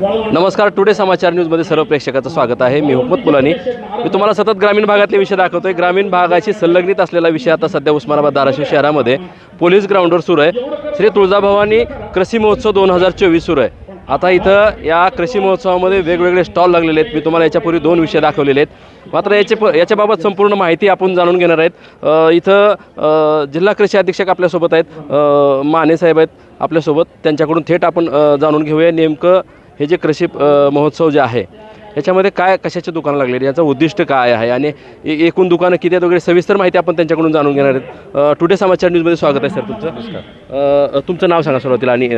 नमस्कार टुडे समाचार न्यूजमध्ये सर्व प्रेक्षकाचं स्वागत आहे. मी हुकमत मुलानी. मी तुम्हाला सतत ग्रामीण भागातले विषय दाखवतोय. ग्रामीण भागाशी संलग्नित असलेला विषय आता सध्या उस्मानाबाद धाराशिव शहरामध्ये पोलीस ग्राउंडवर सुरू आहे. श्री तुळजाभवानी कृषी महोत्सव दोन हजार चोवीस सुरू आहे. आता इथं या कृषी महोत्सवामध्ये वेगवेगळे स्टॉल लागलेले आहेत. मी तुम्हाला याच्यापूर्वी दोन विषय दाखवलेले आहेत. मात्र याचे प याच्याबाबत संपूर्ण माहिती आपण जाणून घेणार आहेत. इथं जिल्हा कृषी अधीक्षक आपल्यासोबत आहेत. माने साहेब आहेत आपल्यासोबत. त्यांच्याकडून थेट आपण जाणून घेऊया. नेमकं हे जे कृषी महोत्सव जे आहे याच्यामध्ये काय कशाचे दुकानं लागलेली याचं उद्दिष्ट काय आहे? आणि एकूण दुकानं किती आहेत वगैरे? सविस्तर माहिती आपण त्यांच्याकडून जाणून घेणार आहेत. टुडे समाचार न्यूजमध्ये स्वागत आहे सर तुमचं. तुमचं नाव सांगा सुरुवातीला आणि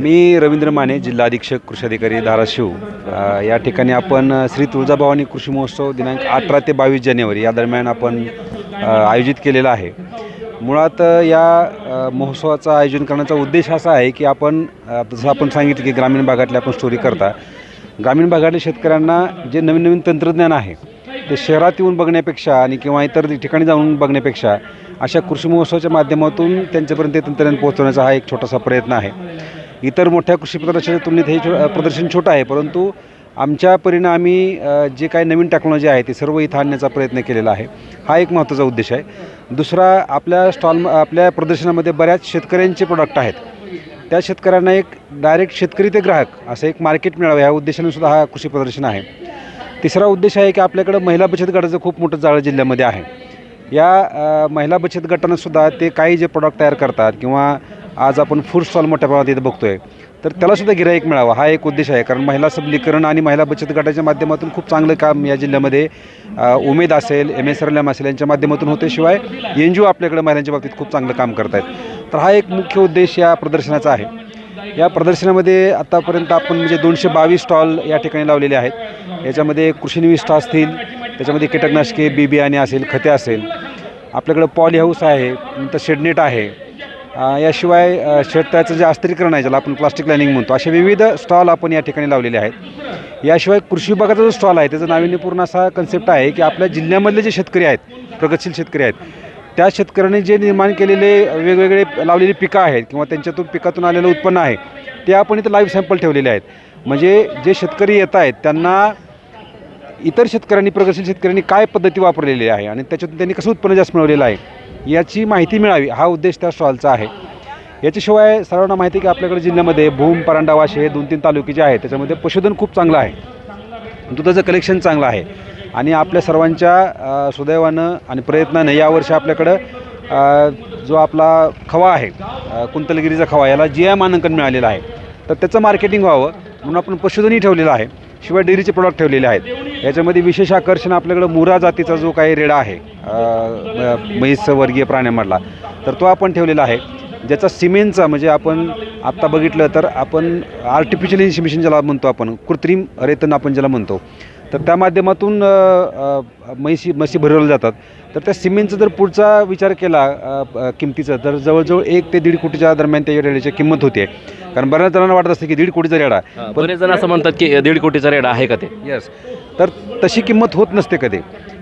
मी रवींद्र माने जिल्हा अधीक्षक कृषी अधिकारी धाराशिव. या ठिकाणी आपण श्री तुळजाभवानी कृषी महोत्सव दिनांक अठरा ते बावीस जानेवारी या दरम्यान आपण आयोजित केलेला आहे. मुळात या महोत्सवाचं आयोजन करण्याचा उद्देश असा आहे की आपण जसं आपण सांगितलं की ग्रामीण भागातल्या आपण स्टोरी करता. ग्रामीण भागातल्या शेतकऱ्यांना जे नवीन नवीन तंत्रज्ञान आहे ते शहरात येऊन बघण्यापेक्षा आणि किंवा इतर ठिकाणी जाऊन बघण्यापेक्षा अशा कृषी महोत्सवाच्या माध्यमातून त्यांच्यापर्यंत ते तंत्रज्ञान पोहोचवण्याचा हा एक छोटासा प्रयत्न आहे. इतर मोठ्या कृषी प्रदर्शनाच्या तुलनेत हे छो- प्रदर्शन छोटं आहे परंतु आमच्या परीनं आम्ही जे काही नवीन टेक्नॉलॉजी आहे ते सर्व इथं आणण्याचा प्रयत्न केलेला आहे. हा एक महत्त्वाचा उद्देश आहे. दुसरा आपल्या स्टॉल आपल्या प्रदर्शनामध्ये बऱ्याच शेतकऱ्यांचे प्रोडक्ट आहेत. त्या शेतकऱ्यांना एक डायरेक्ट शेतकरी ते ग्राहक असं एक मार्केट मिळावं ह्या उद्देशाने सुद्धा हा कृषी प्रदर्शन आहे. तिसरा उद्देश आहे की आपल्याकडं महिला बचत गटाचं खूप मोठं जाळं जिल्ह्यामध्ये आहे. या महिला बचत गटानंसुद्धा ते काही जे प्रोडक्ट तयार करतात किंवा आज आपण फूड स्टॉल मोठ्या प्रमाणात इथं बघतो आहे तर त्यालासुद्धा गिराईक मिळावा. हा एक उद्देश आहे. कारण महिला सबलीकरण आणि महिला बचत गटाच्या माध्यमातून खूप चांगलं काम या जिल्ह्यामध्ये उमेद असेल एम एस आर एम असेल यांच्या माध्यमातून होते शिवाय एन जी ओ आपल्याकडे महिलांच्या बाबतीत खूप चांगलं काम करत आहेत तर हा एक मुख्य उद्देश या प्रदर्शनाचा आहे. या प्रदर्शनामध्ये आत्तापर्यंत आपण म्हणजे दोनशे बावीस स्टॉल या ठिकाणी लावलेले आहेत. याच्यामध्ये कृषीनिविष्ठ असतील त्याच्यामध्ये कीटकनाशके बी बियाणे असेल खते असेल. आपल्याकडं पॉली हाऊस आहे नंतर शेडनेट आहे याशिवाय अ, जे अस्त्रीकरण आहे ज्याला आपण प्लास्टिक लायनिंग म्हणतो असे विविध स्टॉल आपण या ठिकाणी लावलेले आहेत. याशिवाय कृषी विभागाचा जो स्टॉल आहे त्याचा नाविन्यपूर्ण असा कन्सेप्ट आहे की आपल्या जिल्ह्यामधले जे शेतकरी आहेत प्रगतशील शेतकरी आहेत त्या शेतकऱ्यांनी जे निर्माण केलेले वेगवेगळे लावलेली पिकं आहेत किंवा त्यांच्यातून पिकातून आलेलं उत्पन्न आहे ते आपण इथं लाईव्ह सॅम्पल ठेवलेले आहेत. म्हणजे जे शेतकरी येत आहेत त्यांना इतर शेतकऱ्यांनी प्रगतशील शेतकऱ्यांनी काय पद्धती वापरलेली आहे आणि त्याच्यातून त्यांनी कसं उत्पन्न जास्त मिळवलेलं आहे याची माहिती मिळावी हा उद्देश त्या स्टॉलचा आहे. याच्याशिवाय सर्वांना माहिती आहे की आपल्याकडे जिल्ह्यामध्ये भूम परांडा वाशे हे दोन तीन तालुके जे आहेत त्याच्यामध्ये पशुधन खूप चांगलं आहे. दुधाचं कलेक्शन चांगलं आहे. आणि आपल्या सर्वांच्या सुदैवानं आणि प्रयत्नानं यावर्षी आपल्याकडं जो आपला खवा आहे कुंतलगिरीचा खवा याला जी आय मानांकन मिळालेलं आहे. तर त्याचं मार्केटिंग व्हावं म्हणून आपण पशुधनही ठेवलेलं आहे. शिवाय डेअरीचे प्रोडक्ट ठेवलेले आहेत. याच्यामध्ये विशेष आकर्षण आपल्याकडं मुरा जातीचा जो काही रेडा आहे म्हैस वर्गीय प्राण्यामधला तर तो आपण ठेवलेला आहे. ज्याचा सिमेंटचा म्हणजे आपण आत्ता बघितलं तर आपण आर्टिफिशियल इन्सिमेशन ज्याला म्हणतो आपण कृत्रिम रेतन आपण ज्याला म्हणतो तर त्या माध्यमातून म्हैशी म्हशी भरवल्या जातात. तर त्या सिमेंटचा जर पुढचा विचार केला किमतीचा तर जवळजवळ एक ते दीड कोटीच्या दरम्यान त्या रेड्याची किंमत होते. कारण बऱ्याच जणांना वाटत असते की दीड कोटीचा रेडा. बरेच जण असं म्हणतात की दीड कोटीचा रेडा आहे का ते? येस तर तशी किंमत होत नसते कधी.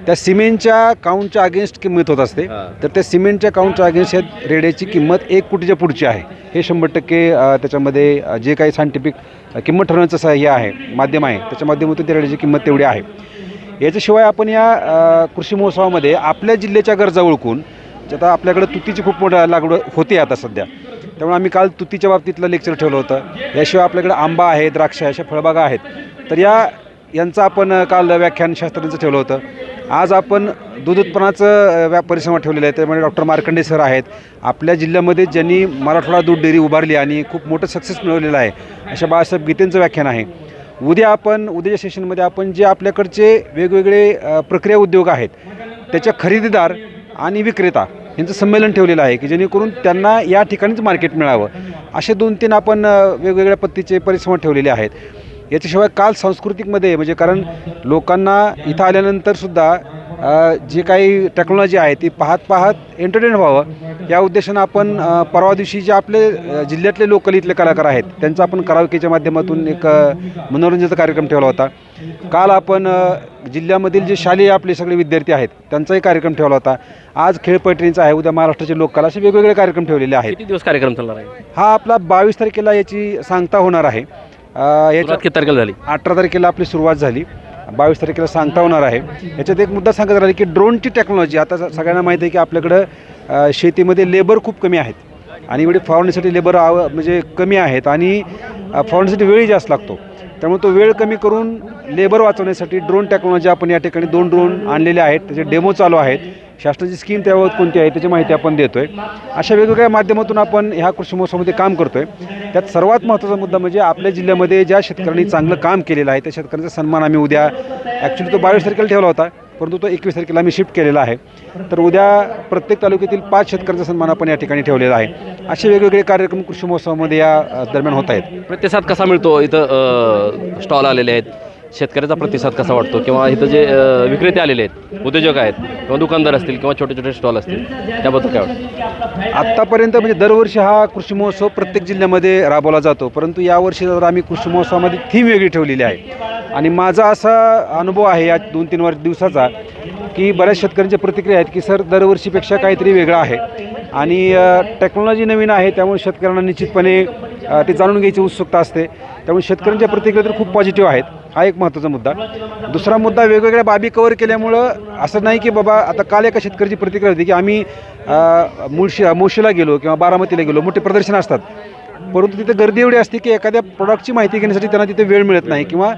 त्या सिमेंटच्या काउंटच्या अगेन्स्ट किंमत होत असते. तर त्या सिमेंटच्या काउंटच्या अगेन्स्ट या रेड्याची किंमत एक कोटीच्या पुढची आहे. हे शंभर टक्के त्याच्यामध्ये जे काही सायंटिफिक किंमत ठरवण्याचं स- हे आहे माध्यम आहे. त्याच्या माध्यमातून त्या रेड्याची किंमत तेवढी आहे. याच्याशिवाय आपण या कृषी महोत्सवामध्ये आपल्या जिल्ह्याच्या गरजा ओळखून जे आता आपल्याकडे तुतीची खूप मोठं लागवड होते आता सध्या. त्यामुळे आम्ही काल तुतीच्या बाबतीतलं लेक्चर ठेवलं होतं. याशिवाय आपल्याकडे आंबा आहे द्राक्ष अशा फळबागा आहेत. तर या यांचं आपण काल व्याख्यान शास्त्रज्ञांचं ठेवलं होतं. आज आपण दूध उत्पन्नाचं व्या परिसंवाद ठेवलेलं आहे. त्यामुळे डॉक्टर मार्कंडे सर आहेत. आपल्या जिल्ह्यामध्ये ज्यांनी मराठवाडा दूध डेअरी उभारली आणि खूप मोठं सक्सेस मिळवलेलं आहे अशा बाळासाहेब गीतेंचं व्याख्यान आहे. उद्या आपण उद्याच्या सेशनमध्ये आपण जे आपल्याकडचे वेगवेगळे प्रक्रिया उद्योग आहेत त्याच्या खरेदीदार आणि विक्रेता यांचं संमेलन ठेवलेलं आहे की जेणेकरून त्यांना या ठिकाणीच मार्केट मिळावं. असे दोन तीन आपण वेगवेगळ्या पद्धतीचे परिसंवाद ठेवलेले आहेत. याच्याशिवाय काल सांस्कृतिकमध्ये म्हणजे कारण लोकांना इथं आल्यानंतर सुद्धा अ, जे काही टेक्नॉलॉजी आहे ती पाहत पाहत एंटरटेन व्हावं. या उद्देशानं आपण परवा दिवशी जे आपले जिल्ह्यातले लोकल इथले कलाकार आहेत त्यांचा आपण करावकीच्या माध्यमातून एक मनोरंजनाचा कार्यक्रम ठेवला होता. काल आपण जिल्ह्यामधील जे शालेय आपले सगळे विद्यार्थी आहेत त्यांचाही कार्यक्रम ठेवला होता. आज खेळपैठणीचा आहे उद्या महाराष्ट्राचे लोककला असे वेगवेगळे कार्यक्रम ठेवलेले आहेत. दिवस कार्यक्रम चालणार आहे? हा आपला बावीस तारखेला याची सांगता होणार आहे. याच्या सुरुवात किती तारखेला झाली? अठरा तारखेला आपली सुरुवात झाली. बावीस तारखेला सांगता होणार आहे. याच्यात एक मुद्दा सांगत राहिला की ड्रोनची टेक्नॉलॉजी आता स- सगळ्यांना माहिती आहे की आपल्याकडं अ, शेतीमध्ये लेबर खूप कमी आहेत. आणि एवढे फवारणीसाठी लेबर आव म्हणजे कमी आहेत आणि अ, फवारणीसाठी वेळही जास्त लागतो. त्यामुळे तो वेळ कमी करून लेबर वाचवण्यासाठी ड्रोन टेक्नॉलॉजी आपण या ठिकाणी दोन ड्रोन आणलेले आहेत. त्याचे डेमो चालू आहेत. शासनाची स्कीम त्याबाबत कोणती आहे त्याची माहिती आपण देतो आहे अशा वेगवेगळ्या माध्यमातून आपण ह्या कृषी महोत्सवामध्ये काम करतो आहे त्यात सर्वात महत्त्वाचा मुद्दा म्हणजे आपल्या जिल्ह्यामध्ये ज्या शेतकऱ्यांनी चांगलं काम केलेलं आहे त्या शेतकऱ्यांचा सन्मान आम्ही उद्या ॲक्च्युली तो बावीस तारखेला ठेवला होता परंतु तो एकवीस तारखेला आम्ही शिफ्ट केलेला आहे. तर उद्या प्रत्येक तालुक्यातील पाच शेतकऱ्यांचा सन्मान आपण या ठिकाणी ठेवलेला आहे. असे वेगवेगळे कार्यक्रम कृषी महोत्सवामध्ये या दरम्यान होत आहेत. प्रतिसाद कसा मिळतो? इथं स्टॉल आलेले आहेत. शेतकऱ्याचा प्रतिसाद कसा वाटतो? किंवा इथं जे विक्रेते आलेले आहेत उद्योजक आहेत किंवा दुकानदार असतील किंवा छोटे छोटे स्टॉल असतील त्याबद्दल काय वाटतं? आत्तापर्यंत म्हणजे दरवर्षी हा कृषी महोत्सव प्रत्येक जिल्ह्यामध्ये राबवला जातो. परंतु यावर्षी जर आम्ही कृषी महोत्सवामध्ये थीम वेगळी ठेवलेली आहे. आणि माझा असा अनुभव आहे या दोन तीन वर्ष दिवसाचा की बऱ्याच शेतकऱ्यांच्या प्रतिक्रिया आहेत की सर दरवर्षीपेक्षा काहीतरी वेगळं आहे. आणि टेक्नॉलॉजी नवीन आहे त्यामुळे शेतकऱ्यांना निश्चितपणे ते जाणून घ्यायची उत्सुकता असते. त्यामुळे शेतकऱ्यांच्या प्रतिक्रिया तर खूप पॉझिटिव्ह आहेत. हा एक महत्त्वाचा मुद्दा. दुसरा मुद्दा वेगवेगळ्या बाबी कवर केल्यामुळं असं नाही की बाबा आता काल एका शेतकऱ्याची प्रतिक्रिया होती की आम्ही मुळशी मुळशीला गेलो किंवा बारामतीला गेलो मोठे प्रदर्शन असतात. परंतु तिथे गर्दी एवढी असते की एखाद्या प्रॉडक्टची माहिती घेण्यासाठी त्यांना तिथे वेळ मिळत नाही किंवा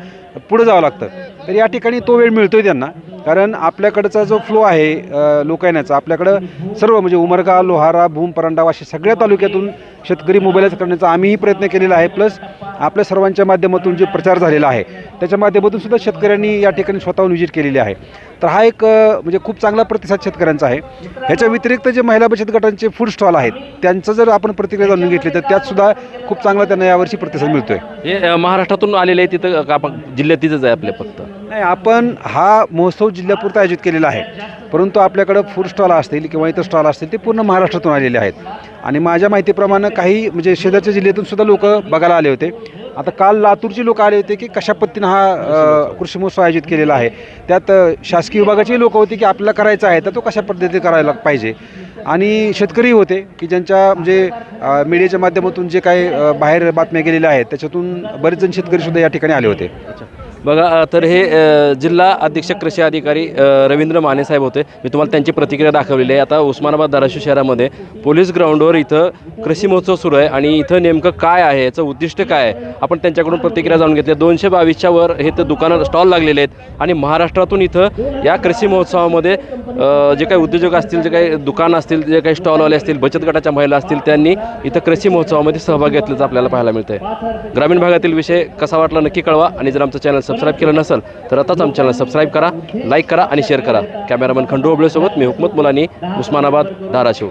पुढं जावं लागतं. तर या ठिकाणी तो वेळ मिळतोय त्यांना. कारण आपल्याकडचा जो फ्लो आहे अ, लोक येण्याचा आपल्याकडं सर्व म्हणजे उमरगा लोहारा भूम परंडाव अशा सगळ्या तालुक्यातून शेतकरी मोबाईलाईज करण्याचा आम्हीही प्रयत्न केलेला आहे. प्लस आपल्या सर्वांच्या माध्यमातून जे प्रचार झालेला आहे त्याच्या माध्यमातून सुद्धा शेतकऱ्यांनी या ठिकाणी स्वतःहून विजिट केलेली आहे. तर हा एक म्हणजे खूप चांगला प्रतिसाद शेतकऱ्यांचा आहे. ह्याच्या व्यतिरिक्त जे महिला बचत गटांचे फूड स्टॉल आहेत त्यांचं जर आपण प्रतिक्रिया जाणून घेतली तर त्यात सुद्धा खूप चांगला त्यांना यावर्षी प्रतिसाद मिळतोय. हे अ, महाराष्ट्रातून आलेले आहे तिथं का जिल्ह्यात तिथंच आहे आपले फक्त? नाही आपण हा महोत्सव जिल्ह्यापुरता आयोजित केलेला आहे. परंतु आपल्याकडं फूड स्टॉल असतील किंवा इतर स्टॉल असतील ते पूर्ण महाराष्ट्रातून आलेले आहेत. आणि माझ्या माहितीप्रमाणे काही म्हणजे शेजारच्या जिल्ह्यातून सुद्धा लोक बघायला आले होते. आता काल लातूरचे लोक आले होते की कशा पद्धतीनं हा कृषी महोत्सव आयोजित केलेला आहे. त्यात शासकीय विभागाचे लोक होते की आपल्याला करायचा आहे तर तो कशा पद्धतीने करायला पाहिजे? आणि शेतकरी होते की ज्यांच्या म्हणजे मीडियाच्या माध्यमातून जे काही बाहेर बातम्या गेलेल्या आहेत त्याच्यातून बरेच जण शेतकरी सुद्धा या ठिकाणी आले होते. बघा तर हे जिल्हा अधीक्षक कृषी अधिकारी रवींद्र माने साहेब होते. मी तुम्हाला त्यांची प्रतिक्रिया दाखवलेली आहे. आता उस्मानाबाद धाराशिव शहरामध्ये पोलीस ग्राउंडवर इथं कृषी महोत्सव सुरू आहे आणि इथं नेमकं काय आहे याचं उद्दिष्ट काय आहे आपण त्यांच्याकडून प्रतिक्रिया जाणून घेतली. दोनशे बावीसच्या वर हे तर दुकानं स्टॉल लागलेले आहेत आणि महाराष्ट्रातून इथं या कृषी महोत्सवामध्ये जे काही उद्योजक असतील जे काही दुकानं असतील जे काही स्टॉलवाले असतील बचत गटाच्या महिला असतील त्यांनी इथं कृषी महोत्सवामध्ये सहभाग घेतल्याचं आपल्याला पाहायला मिळतंय. ग्रामीण भागातील विषय कसा वाटला नक्की कळवा आणि जर आमचं चॅनल सबस्क्राईब केलं नसेल तर आताच आमच्या चॅनल सबस्क्राईब करा लाईक करा आणि शेअर करा. कॅमेरामन खंडू ओबळेसोबत मी हुकमत मुलानी उस्मानाबाद धाराशिव.